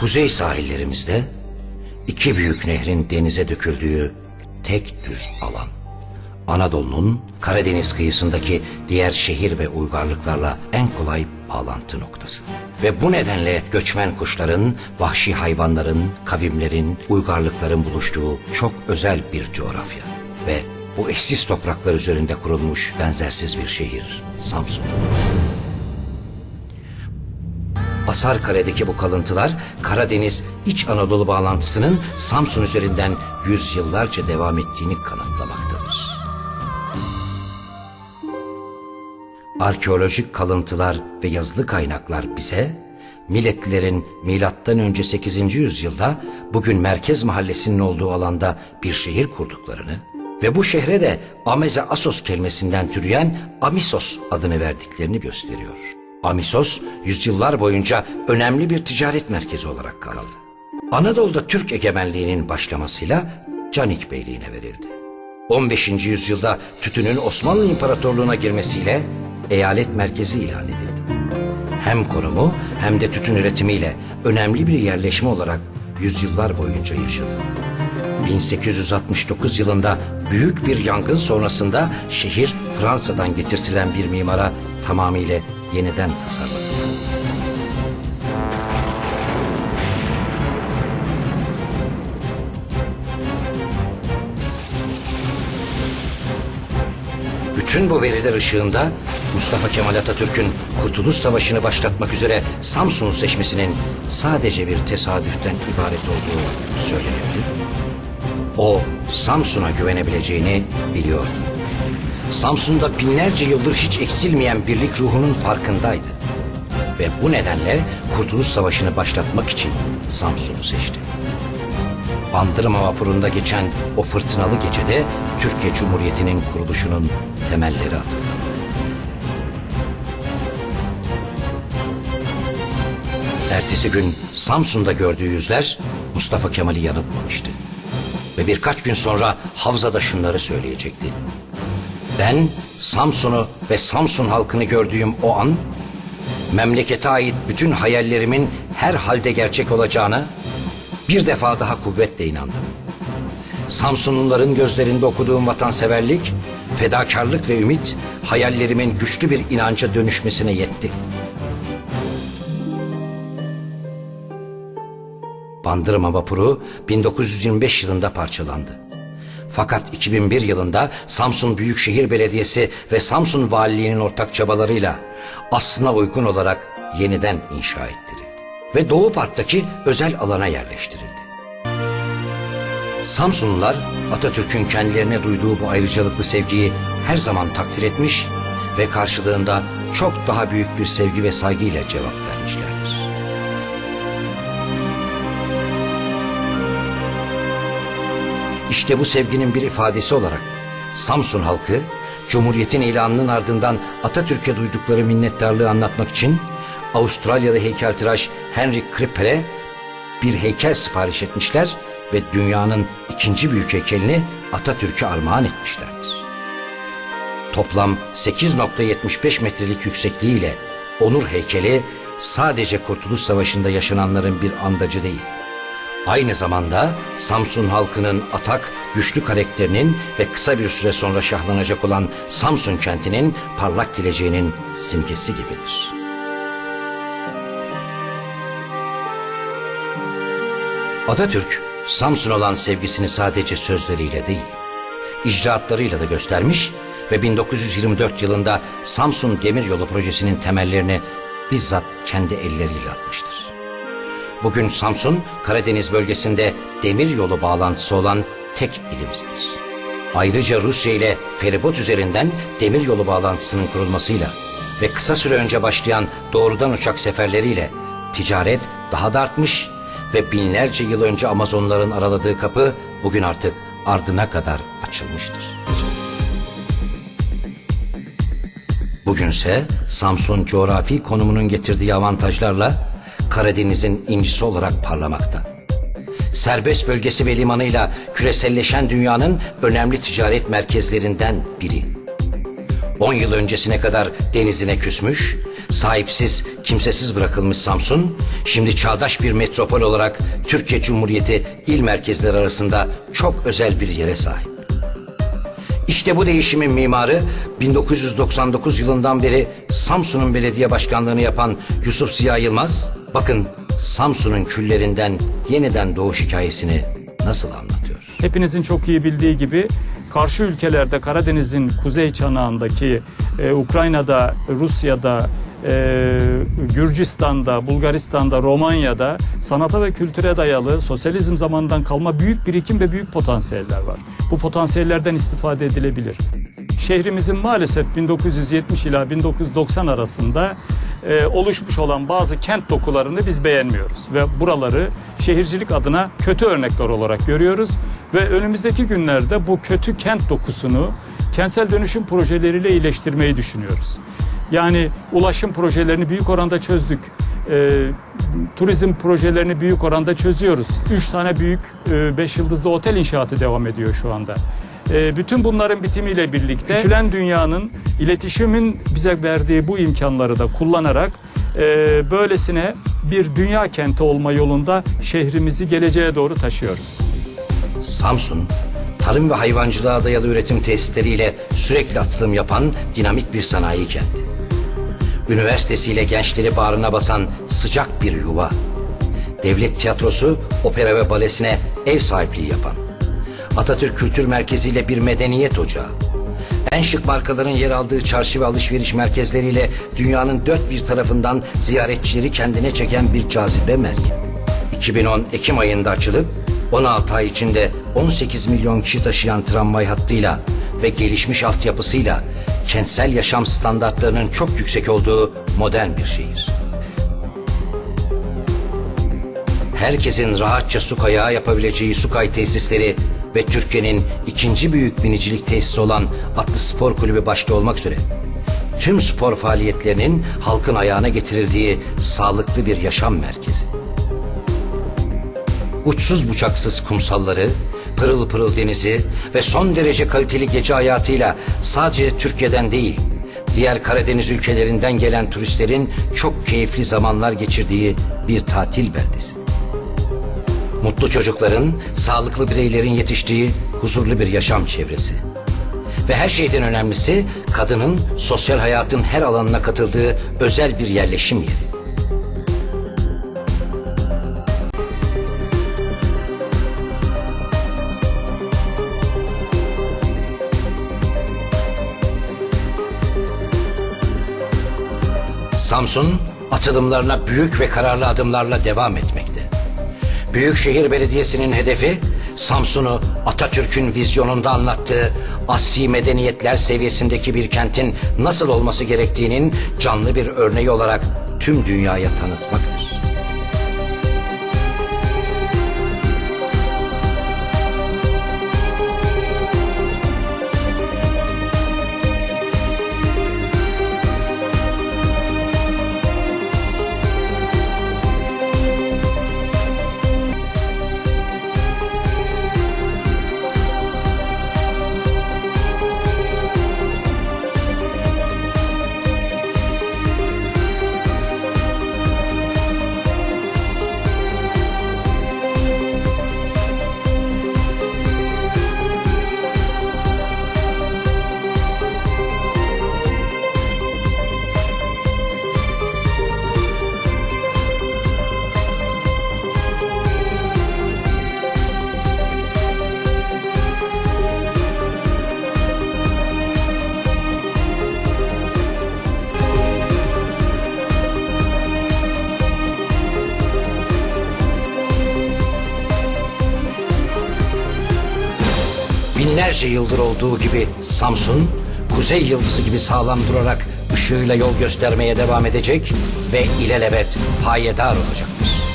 Kuzey sahillerimizde iki büyük nehrin denize döküldüğü tek düz alan. Anadolu'nun Karadeniz kıyısındaki diğer şehir ve uygarlıklarla en kolay bağlantı noktası. Ve bu nedenle göçmen kuşların, vahşi hayvanların, kavimlerin, uygarlıkların buluştuğu çok özel bir coğrafya. Ve bu eşsiz topraklar üzerinde kurulmuş benzersiz bir şehir Samsun. Asarkale'deki bu kalıntılar Karadeniz İç Anadolu bağlantısının Samsun üzerinden yüzyıllarca devam ettiğini kanıtlamaktadır. Arkeolojik kalıntılar ve yazılı kaynaklar bize milletlilerin milattan önce 8. yüzyılda bugün Merkez Mahallesi'nin olduğu alanda bir şehir kurduklarını ve bu şehre de Ameze Asos kelimesinden türeyen Amisos adını verdiklerini gösteriyor. Amisos yüzyıllar boyunca önemli bir ticaret merkezi olarak kaldı. Anadolu'da Türk egemenliğinin başlamasıyla Canik Beyliğine verildi. 15. yüzyılda tütünün Osmanlı İmparatorluğu'na girmesiyle eyalet merkezi ilan edildi. Hem konumu hem de tütün üretimiyle önemli bir yerleşme olarak yüzyıllar boyunca yaşadı. 1869 yılında büyük bir yangın sonrasında şehir Fransa'dan getirtilen bir mimara tamamıyla yeniden tasarladı. Bütün bu veriler ışığında Mustafa Kemal Atatürk'ün Kurtuluş Savaşı'nı başlatmak üzere Samsun'u seçmesinin sadece bir tesadüften ibaret olduğu söylenebilir. O Samsun'a güvenebileceğini biliyordu. Samsun'da binlerce yıldır hiç eksilmeyen birlik ruhunun farkındaydı. Ve bu nedenle Kurtuluş Savaşı'nı başlatmak için Samsun'u seçti. Bandırma vapurunda geçen o fırtınalı gecede Türkiye Cumhuriyeti'nin kuruluşunun temelleri atıldı. Ertesi gün Samsun'da gördüğü yüzler Mustafa Kemal'i yanıltmamıştı. Ve birkaç gün sonra Havza'da şunları söyleyecekti. Ben Samsun'u ve Samsun halkını gördüğüm o an memlekete ait bütün hayallerimin her halde gerçek olacağına bir defa daha kuvvetle inandım. Samsunluların gözlerinde okuduğum vatanseverlik, fedakarlık ve ümit hayallerimin güçlü bir inanca dönüşmesine yetti. Bandırma vapuru 1925 yılında parçalandı. Fakat 2001 yılında Samsun Büyükşehir Belediyesi ve Samsun Valiliğinin ortak çabalarıyla aslına uygun olarak yeniden inşa ettirildi. Ve Doğu Park'taki özel alana yerleştirildi. Samsunlular Atatürk'ün kendilerine duyduğu bu ayrıcalıklı sevgiyi her zaman takdir etmiş ve karşılığında çok daha büyük bir sevgi ve saygıyla cevap İşte bu sevginin bir ifadesi olarak Samsun halkı Cumhuriyet'in ilanının ardından Atatürk'e duydukları minnettarlığı anlatmak için Avustralyalı heykeltıraş Henry Krippel'e bir heykel sipariş etmişler ve dünyanın ikinci büyük heykelini Atatürk'e armağan etmişlerdir. Toplam 8.75 metrelik yüksekliğiyle Onur heykeli sadece Kurtuluş Savaşı'nda yaşananların bir andacı değil. Aynı zamanda Samsun halkının atak, güçlü karakterinin ve kısa bir süre sonra şahlanacak olan Samsun kentinin parlak geleceğinin simgesi gibidir. Atatürk, Samsun olan sevgisini sadece sözleriyle değil, icraatlarıyla da göstermiş ve 1924 yılında Samsun Demiryolu projesinin temellerini bizzat kendi elleriyle atmıştır. Bugün Samsun, Karadeniz bölgesinde demir yolu bağlantısı olan tek ilimizdir. Ayrıca Rusya ile feribot üzerinden demir yolu bağlantısının kurulmasıyla ve kısa süre önce başlayan doğrudan uçak seferleriyle ticaret daha da artmış ve binlerce yıl önce Amazonların araladığı kapı bugün artık ardına kadar açılmıştır. Bugünse Samsun coğrafi konumunun getirdiği avantajlarla Karadeniz'in incisi olarak parlamakta. Serbest bölgesi ve limanıyla küreselleşen dünyanın önemli ticaret merkezlerinden biri. 10 yıl öncesine kadar denizine küsmüş, Sahipsiz, kimsesiz bırakılmış Samsun, şimdi çağdaş bir metropol olarak Türkiye Cumhuriyeti il merkezleri arasında çok özel bir yere sahip. İşte bu değişimin mimarı 1999 yılından beri Samsun'un belediye başkanlığını yapan Yusuf Ziya Yılmaz, bakın Samsun'un küllerinden yeniden doğuş hikayesini nasıl anlatıyor? Hepinizin çok iyi bildiği gibi karşı ülkelerde Karadeniz'in kuzey çanağındaki e, Ukrayna'da, Rusya'da, e, Gürcistan'da, Bulgaristan'da, Romanya'da sanata ve kültüre dayalı sosyalizm zamanından kalma büyük birikim ve büyük potansiyeller var. Bu potansiyellerden istifade edilebilir. Şehrimizin maalesef 1970 ila 1990 arasında e, oluşmuş olan bazı kent dokularını biz beğenmiyoruz ve buraları şehircilik adına kötü örnekler olarak görüyoruz ve önümüzdeki günlerde bu kötü kent dokusunu kentsel dönüşüm projeleriyle iyileştirmeyi düşünüyoruz. Yani ulaşım projelerini büyük oranda çözdük. E, turizm projelerini büyük oranda çözüyoruz. Üç tane büyük e, beş yıldızlı otel inşaatı devam ediyor şu anda. E, bütün bunların bitimiyle birlikte küçülen dünyanın iletişimin bize verdiği bu imkanları da kullanarak e, böylesine bir dünya kenti olma yolunda şehrimizi geleceğe doğru taşıyoruz. Samsun, tarım ve hayvancılığa dayalı üretim tesisleriyle sürekli atılım yapan dinamik bir sanayi kenti. Üniversitesiyle gençleri bağrına basan sıcak bir yuva. Devlet tiyatrosu, opera ve balesine ev sahipliği yapan. Atatürk Kültür Merkezi ile bir medeniyet ocağı. En şık markaların yer aldığı çarşı ve alışveriş merkezleriyle dünyanın dört bir tarafından ziyaretçileri kendine çeken bir cazibe merkezi. 2010 Ekim ayında açılıp 16 ay içinde 18 milyon kişi taşıyan tramvay hattıyla ve gelişmiş altyapısıyla kentsel yaşam standartlarının çok yüksek olduğu modern bir şehir. Herkesin rahatça su kayağı yapabileceği su kay tesisleri ve Türkiye'nin ikinci büyük binicilik tesisi olan Atlı Spor Kulübü başta olmak üzere tüm spor faaliyetlerinin halkın ayağına getirildiği sağlıklı bir yaşam merkezi. Uçsuz bucaksız kumsalları, pırıl pırıl denizi ve son derece kaliteli gece hayatıyla sadece Türkiye'den değil, diğer Karadeniz ülkelerinden gelen turistlerin çok keyifli zamanlar geçirdiği bir tatil beldesi. Mutlu çocukların, sağlıklı bireylerin yetiştiği huzurlu bir yaşam çevresi. Ve her şeyden önemlisi kadının sosyal hayatın her alanına katıldığı özel bir yerleşim yeri. Samsun atılımlarına büyük ve kararlı adımlarla devam etmekte. Büyükşehir Belediyesi'nin hedefi Samsun'u Atatürk'ün vizyonunda anlattığı asli medeniyetler seviyesindeki bir kentin nasıl olması gerektiğinin canlı bir örneği olarak tüm dünyaya tanıtmaktır. Binlerce yıldır olduğu gibi Samsun, kuzey yıldızı gibi sağlam durarak ışığıyla yol göstermeye devam edecek ve ilelebet payidar olacaktır.